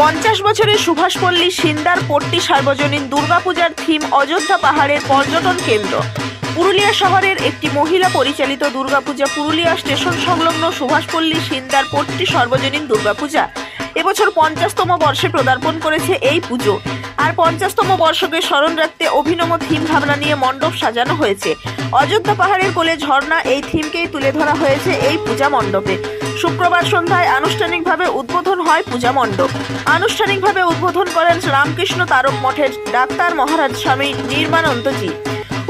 পঞ্চাশ বছরের সুভাষপল্লী সিন্দার পট্টি সার্বজনীন দুর্গাপূজার থিম অযোধ্যা পাহাড়ের পর্যটন কেন্দ্র। পুরুলিয়া শহরের একটি মহিলা পরিচালিত দুর্গাপূজা পুরুলিয়া স্টেশন সংলগ্ন সুভাষপল্লী সিন্দার পট্টি সর্বজনীন দুর্গাপূজা। এবছর পঞ্চাশতম বর্ষে পদার্পণ করেছে এই পুজো। আর পঞ্চাশতম বর্ষকে স্মরণ রাখতে অভিনব থিম ভাবনা নিয়ে মণ্ডপ সাজানো হয়েছে। অযোধ্যা পাহাড়ের কোলে ঝর্ণা এই থিমকেই তুলে ধরা হয়েছে এই পূজা মণ্ডপে। শুক্রবার সন্ধ্যায় আনুষ্ঠানিকভাবে উদ্বোধন হয় পূজা মণ্ডপ। আনুষ্ঠানিকভাবে উদ্বোধন করেন রামকৃষ্ণ তারক মঠের ডাক্তার মহারাজ স্বামী নির্মানন্দজি।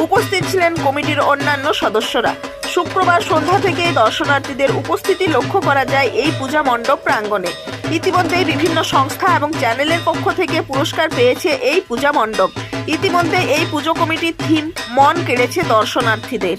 উপস্থিত ছিলেন কমিটির অন্যান্য সদস্যরা। শুক্রবার সন্ধ্যা থেকে দর্শনার্থীদের উপস্থিতি লক্ষ্য করা যায় এই পূজা মণ্ডপ প্রাঙ্গণে। ইতিমধ্যেই বিভিন্ন সংস্থা এবং চ্যানেলের পক্ষ থেকে পুরস্কার পেয়েছে এই পূজা মণ্ডপ। ইতিমধ্যে এই পুজো কমিটির থিম মন কেড়েছে দর্শনার্থীদের।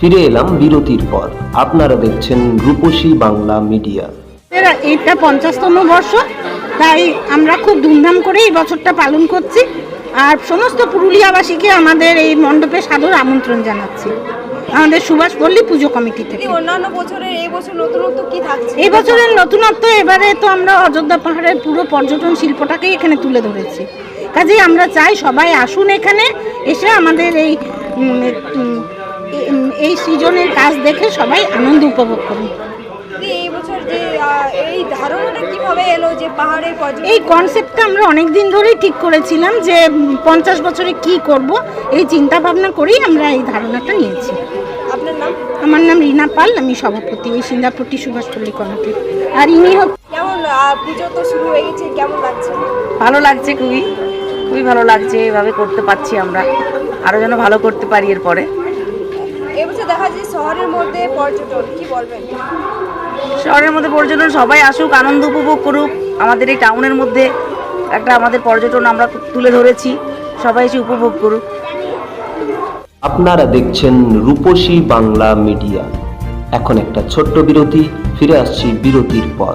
ফিরে এলাম বিরতির পর। আপনারা দেখছেন রূপসী বাংলা মিডিয়া। এরা এইটা পঞ্চাশতম বর্ষ তাই আমরা খুব ধুমধাম করে এই বছরটা পালন করছি। আর সমস্ত পুরুলিয়াবাসীকে আমাদের এই মণ্ডপে সাদর আমন্ত্রণ জানাচ্ছি। আমাদের সুভাষ পল্লী পুজো কমিটি থেকে। অন্যান্য বছরের এই বছর নতুনত্ব কি থাকছে? এই বছরের নতুনত্ব এবারে তো আমরা অযোধ্যা পাহাড়ের পুরো পর্যটন শিল্পটাকেই এখানে তুলে ধরেছি। কাজেই আমরা চাই সবাই আসুন এখানে এসে আমাদের এই এই- সিজনের কাজ দেখে সবাই আনন্দ উপভোগ করুন। এই বছর যে এই ধারণাটা কীভাবে এলো যে এই কনসেপ্টটা আমরা অনেক দিন ধরেই ঠিক করেছিলাম যে পঞ্চাশ বছরে কি করব এই চিন্তা ভাবনা করেই আমরা এই ধারণাটা নিয়েছি। আপনার নাম? আমার নাম রিনা পাল আমি সভাপতি এই সিঙ্গাপুরটি সুভাষপল্লী কমিটির। আর ইনি হোক কেমন পুজো তো শুরু হয়ে গেছে কেমন লাগছে? ভালো লাগছে খুবই খুবই ভালো লাগছে এভাবে করতে পারছি আমরা। আরও যেন ভালো করতে পারি এরপরে। এবছর দেখা যায় শহরের মধ্যে পর্যটন কি বলবেন? শহরের মধ্যে পর্যটন সবাই আসুক আনন্দ উপভোগ করুক। আমাদের এই টাউনের মধ্যে একটা আমাদের পর্যটন আমরা তুলে ধরেছি। সবাই এসে উপভোগ করুক। আপনারা দেখছেন রূপসী বাংলা মিডিয়া। এখন একটা ছোট্ট বিরতি ফিরে আসছি বিরতির পর।